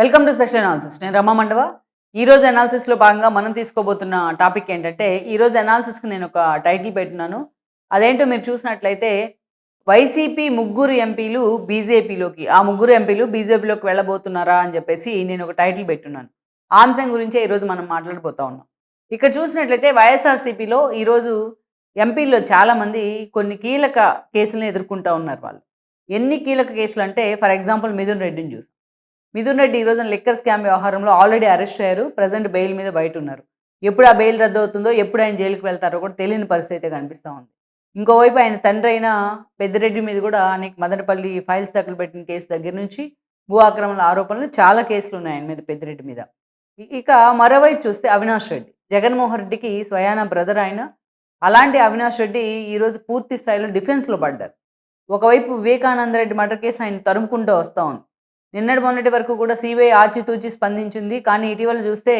Welcome to special analysis నేను రమా మండవ. ఈ రోజు అనాలిసిస్లో భాగంగా మనం తీసుకోబోతున్న టాపిక్ ఏంటంటే ఈరోజు అనాలిసిస్కి నేను ఒక టైటిల్ పెట్టినాను. అదేంటో మీరు చూసినట్లయితే వైసీపీ ముగ్గురు ఎంపీలు బీజేపీలోకి ఆ ముగ్గురు ఎంపీలు బీజేపీలోకి వెళ్ళబోతున్నారా అని చెప్పేసి నేను ఒక టైటిల్ పెట్టున్నాను. ఆ అంశం గురించే ఈరోజు మనం మాట్లాడబోతా ఉన్నాం. ఇక్కడ చూసినట్లయితే వైఎస్ఆర్సీపీలో ఈరోజు ఎంపీల్లో చాలామంది కొన్ని కీలక కేసులను ఎదుర్కొంటూ ఉన్నారు వాళ్ళు. ఎన్ని కీలక కేసులు అంటే ఫర్ ఎగ్జాంపుల్ మిథున్ రెడ్డిని చూసాం. మిథున్ రెడ్డి ఈ రోజున లిక్కర్ స్కామ్ వ్యవహారంలో ఆల్రెడీ అరెస్ట్ అయ్యారు. ప్రజెంట్ బెయిల్ మీద బయట ఉన్నారు ఎప్పుడు ఆ బెయిల్ రద్దు అవుతుందో ఎప్పుడు ఆయన జైలుకి వెళ్తారో కూడా తెలియని పరిస్థితి అయితే కనిపిస్తూ ఉంది. ఇంకోవైపు ఆయన తండ్రి అయిన పెద్దిరెడ్డి మీద కూడా అనేక మదనపల్లి ఫైల్స్ దాఖలు పెట్టిన కేసు దగ్గర నుంచి భూ ఆక్రమణ ఆరోపణలు చాలా కేసులు ఉన్నాయి ఆయన మీద పెద్దిరెడ్డి మీద. ఇక మరోవైపు చూస్తే అవినాష్ రెడ్డి. జగన్మోహన్ రెడ్డికి స్వయాన బ్రదర్ ఆయన. అలాంటి అవినాష్ రెడ్డి ఈరోజు పూర్తి స్థాయిలో డిఫెన్స్లో పడ్డారు. ఒకవైపు వివేకానంద రెడ్డి మర్డర్ కేసు ఆయన తరుముకుంటూ వస్తూ ఉంది. నిన్నటి మొన్నటి వరకు కూడా సిబిఐ ఆచితూచి స్పందించింది. కానీ ఇటీవల చూస్తే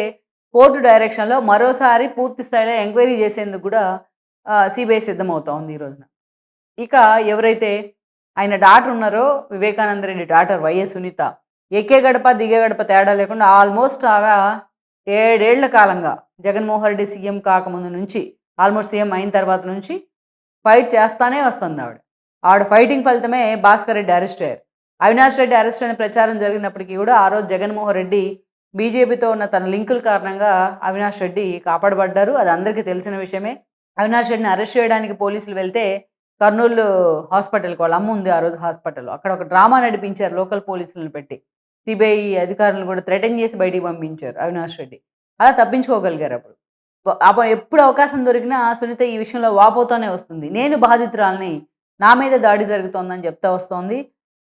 కోర్టు డైరెక్షన్లో మరోసారి పూర్తి స్థాయిలో ఎంక్వైరీ చేసేందుకు కూడా సిబిఐ సిద్ధమవుతా ఉంది ఈ రోజున. ఇక ఎవరైతే ఆయన డాటర్ ఉన్నారో వివేకానంద రెడ్డి డాటర్ వైఎస్ సునీత ఎక్కే గడప దిగే గడప తేడా లేకుండా ఆల్మోస్ట్ ఆమె ఏడేళ్ళ కాలంగా జగన్మోహన్ రెడ్డి సీఎం కాకముందు నుంచి ఆల్మోస్ట్ సీఎం అయిన తర్వాత నుంచి ఫైట్ చేస్తానే వస్తుంది ఆవిడ. ఆవిడ ఫైటింగ్ ఫలితమే భాస్కర్ రెడ్డి అరెస్ట్ అయ్యారు. అవినాష్ రెడ్డి అరెస్ట్ అనే ప్రచారం జరిగినప్పటికీ కూడా ఆ రోజు జగన్మోహన్ రెడ్డి బీజేపీతో ఉన్న తన లింకుల కారణంగా అవినాష్ రెడ్డి కాపాడబడ్డారు. అది అందరికీ తెలిసిన విషయమే. అవినాష్ రెడ్డిని అరెస్ట్ చేయడానికి పోలీసులు వెళ్తే కర్నూలు హాస్పిటల్కి వాళ్ళ అమ్మ ఉంది ఆ రోజు హాస్పిటల్ అక్కడ ఒక డ్రామా నడిపించారు లోకల్ పోలీసులను పెట్టి. సిబిఐ అధికారులను కూడా థ్రెటన్ చేసి బయటికి పంపించారు అవినాష్ రెడ్డి. అలా తప్పించుకోగలిగారు అప్పుడు. అప్పుడు ఎప్పుడు అవకాశం దొరికినా సునీత ఈ విషయంలో వాపోతూనే వస్తుంది. నేను బాధితురాలని నా మీద దాడి జరుగుతోందని చెప్తా వస్తోంది.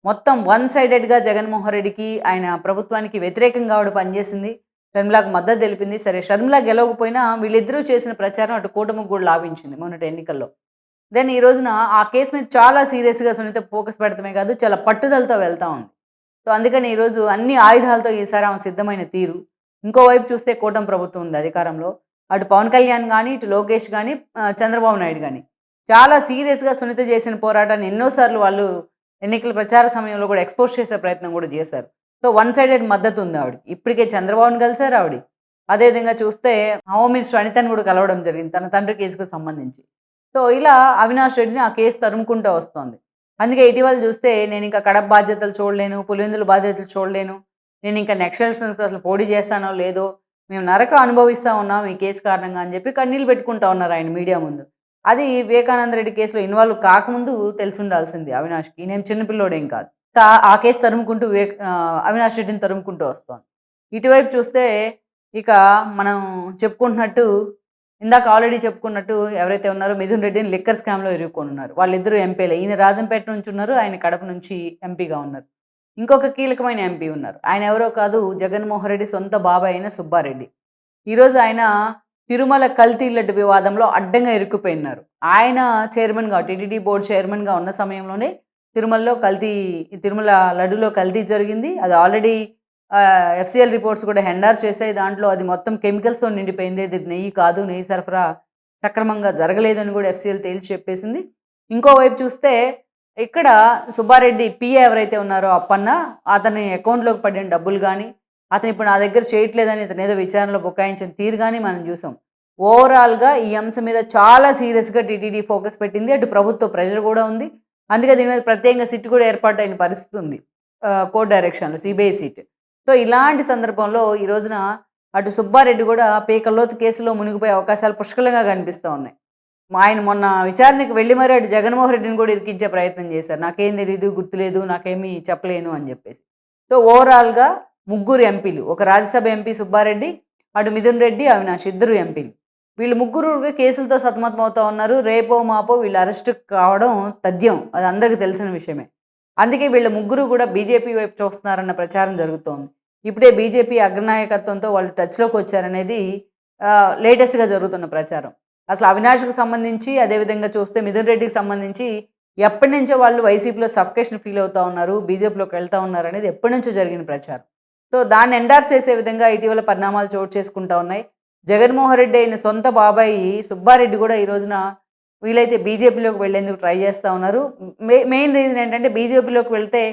మొత్తం వన్ సైడెడ్గా జగన్మోహన్ రెడ్డికి ఆయన ప్రభుత్వానికి వ్యతిరేకంగా ఆవిడ పనిచేసింది. షర్మిలాకు మద్దతు తెలిపింది. సరే షర్మిలా గెలవకపోయినా వీళ్ళిద్దరూ చేసిన ప్రచారం అటు కూటమికి కూడా లాభించింది మొన్నటి ఎన్నికల్లో. దెన్ ఈ రోజున ఆ కేసు మీద చాలా సీరియస్గా సునీత ఫోకస్ పెడతామే కాదు చాలా పట్టుదలతో వెళ్తా ఉంది. సో అందుకని ఈరోజు అన్ని ఆయుధాలతో ఈసారి ఆమె సిద్ధమైన తీరు. ఇంకోవైపు చూస్తే కూటమి ప్రభుత్వం ఉంది అధికారంలో. అటు పవన్ కళ్యాణ్ కానీ ఇటు లోకేష్ కానీ చంద్రబాబు నాయుడు కానీ చాలా సీరియస్గా సునీత చేసిన పోరాటాన్ని ఎన్నోసార్లు వాళ్ళు ఎన్నికల ప్రచార సమయంలో కూడా ఎక్స్పోజ్ చేసే ప్రయత్నం కూడా చేశారు. సో వన్ సైడెడ్ మద్దతు ఉంది ఆవిడ. ఇప్పటికే చంద్రబాబుని కలిశారు ఆవిడ. అదేవిధంగా చూస్తే హోమ్ మినిస్టర్ అనితని కూడా కలవడం జరిగింది తన తండ్రి కేసుకు సంబంధించి. సో ఇలా అవినాష్ రెడ్డిని ఆ కేసు తరుముకుంటూ వస్తోంది. అందుకే ఇటీవల చూస్తే నేను ఇంకా కడప బాధ్యతలు చూడలేను పులివెందుల బాధ్యతలు చూడలేను నేను ఇంకా నెక్స్ట్ ఎలక్షన్స్కి అసలు పోటీ చేస్తానో లేదో మేము నరక అనుభవిస్తూ ఉన్నాం ఈ కేసు కారణంగా అని చెప్పి కన్నీళ్ళు పెట్టుకుంటా ఉన్నారు ఆయన మీడియా ముందు. అది వివేకానంద రెడ్డి కేసులో ఇన్వాల్వ్ కాకముందు తెలిసి ఉండాల్సింది అవినాష్కి నేను చిన్నపిల్లోడేం కాదు. ఆ కేసు తరుముకుంటూ వివేక్ అవినాష్ రెడ్డిని తరుముకుంటూ వస్తోంది. ఇటువైపు చూస్తే ఇక మనం చెప్పుకుంటున్నట్టు ఇందాక ఆల్రెడీ చెప్పుకున్నట్టు ఎవరైతే ఉన్నారో మిథున్ రెడ్డిని లిక్కర్ స్కామ్లో ఇరుక్కొని ఉన్నారు వాళ్ళిద్దరూ ఎంపీలే. ఈయన రాజంపేట నుంచి ఉన్నారు ఆయన కడప నుంచి ఎంపీగా ఉన్నారు. ఇంకొక కీలకమైన ఎంపీ ఉన్నారు. ఆయన ఎవరో కాదు జగన్మోహన్ రెడ్డి సొంత బాబాయ్ అయిన సుబ్బారెడ్డి. ఈరోజు ఆయన తిరుమల కల్తీ లడ్డు వివాదంలో అడ్డంగా ఇరుక్కుపోయినారు. ఆయన చైర్మన్గా టీటీడీ బోర్డు చైర్మన్గా ఉన్న సమయంలోనే తిరుమలలో కల్తీ తిరుమల లడ్డులో కల్తీ జరిగింది. అది ఆల్రెడీ ఎఫ్సిఎల్ రిపోర్ట్స్ కూడా హెండార్ చేశాయి. దాంట్లో అది మొత్తం కెమికల్స్తో నిండిపోయింది. ఇది నెయ్యి కాదు నెయ్యి సరఫరా సక్రమంగా జరగలేదని కూడా ఎఫ్సిఎల్ తేల్చి చెప్పేసింది. ఇంకోవైపు చూస్తే ఇక్కడ సుబ్బారెడ్డి పిఏ ఎవరైతే ఉన్నారో అప్పన్న అతని అకౌంట్లోకి పడిన డబ్బులు కానీ అతను ఇప్పుడు నా దగ్గర చేయట్లేదని ఇతను ఏదో విచారణలో బుకాయించిన తీరుగానే మనం చూసాం. ఓవరాల్గా ఈ అంశం మీద చాలా సీరియస్గా టీటీడీ ఫోకస్ పెట్టింది. అటు ప్రభుత్వ ప్రెషర్ కూడా ఉంది. అందుకే దీని మీద ప్రత్యేకంగా సిట్ కూడా ఏర్పాటు అయిన పరిస్థితి ఉంది. కోర్ట్ డైరెక్షన్లో సిబిఐ సీట్. సో ఇలాంటి సందర్భంలో ఈ రోజున అటు సుబ్బారెడ్డి కూడా పీకల్లోతు కేసులో మునిగిపోయే అవకాశాలు పుష్కలంగా కనిపిస్తూ ఉన్నాయి. ఆయన మొన్న విచారణకి వెళ్ళి మరి అటు జగన్మోహన్ రెడ్డిని కూడా ఇరికించే ప్రయత్నం చేశారు. నాకేం తెలియదు గుర్తులేదు నాకేమీ చెప్పలేను అని చెప్పేసి. సో ఓవరాల్గా ముగ్గురు ఎంపీలు. ఒక రాజ్యసభ ఎంపీ సుబ్బారెడ్డి అటు మిథున్ రెడ్డి అవినాష్ ఇద్దరు ఎంపీలు. వీళ్ళు ముగ్గురు కేసులతో సతమతం ఉన్నారు. రేపో మాపో వీళ్ళు అరెస్ట్ కావడం తథ్యం. అది అందరికీ తెలిసిన విషయమే. అందుకే వీళ్ళ ముగ్గురు కూడా బీజేపీ వైపు చూస్తున్నారన్న ప్రచారం జరుగుతోంది. ఇప్పుడే బీజేపీ అగ్రనాయకత్వంతో వాళ్ళు టచ్లోకి వచ్చారనేది లేటెస్ట్గా జరుగుతున్న ప్రచారం. అసలు అవినాష్కు సంబంధించి అదేవిధంగా చూస్తే మిథున్ రెడ్డికి సంబంధించి ఎప్పటి నుంచో వాళ్ళు వైసీపీలో సఫికేషన్ ఫీల్ అవుతా ఉన్నారు బీజేపీలోకి వెళ్తా ఉన్నారు అనేది ఎప్పటి నుంచో జరిగిన ప్రచారం. సో దాన్ని ఎండార్స్ చేసే విధంగా ఇటీవల పరిణామాలు చోటు చేసుకుంటా ఉన్నాయి. జగన్మోహన్ రెడ్డి అయిన సొంత బాబాయి సుబ్బారెడ్డి కూడా ఈ రోజున వీలైతే బీజేపీలోకి వెళ్ళేందుకు ట్రై చేస్తూ ఉన్నారు. మెయిన్ రీజన్ ఏంటంటే బీజేపీలోకి వెళ్తే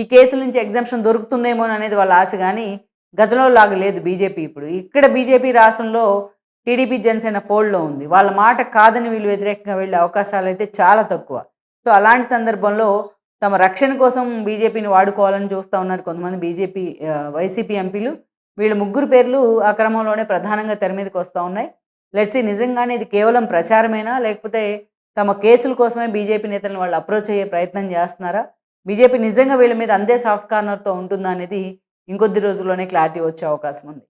ఈ కేసుల నుంచి ఎగ్జామ్షన్ దొరుకుతుందేమో అనేది వాళ్ళ ఆశ కానీ గతంలో లాగా లేదు బీజేపీ ఇప్పుడు. ఇక్కడ బీజేపీ రాష్ట్రంలో టీడీపీ జనసేన ఫోల్డ్లో ఉంది. వాళ్ళ మాట కాదని వీళ్ళు వ్యతిరేకంగా వెళ్ళే అవకాశాలు అయితే చాలా తక్కువ. సో అలాంటి సందర్భంలో తమ రక్షణ కోసం బీజేపీని వాడుకోవాలని చూస్తూ ఉన్నారు కొంతమంది బీజేపీ వైసీపీ ఎంపీలు. వీళ్ళ ముగ్గురు పేర్లు ఆ క్రమంలోనే ప్రధానంగా తెర మీదకి వస్తూ ఉన్నాయి. లెట్సి నిజంగానే ఇది కేవలం ప్రచారమేనా? లేకపోతే తమ కేసుల కోసమే బీజేపీ నేతలను వాళ్ళు అప్రోచ్ అయ్యే ప్రయత్నం చేస్తున్నారా? బీజేపీ నిజంగా వీళ్ళ మీద అందే సాఫ్ట్ కార్నర్తో ఉంటుందా అనేది ఇంకొద్ది రోజుల్లోనే క్లారిటీ వచ్చే అవకాశం ఉంది.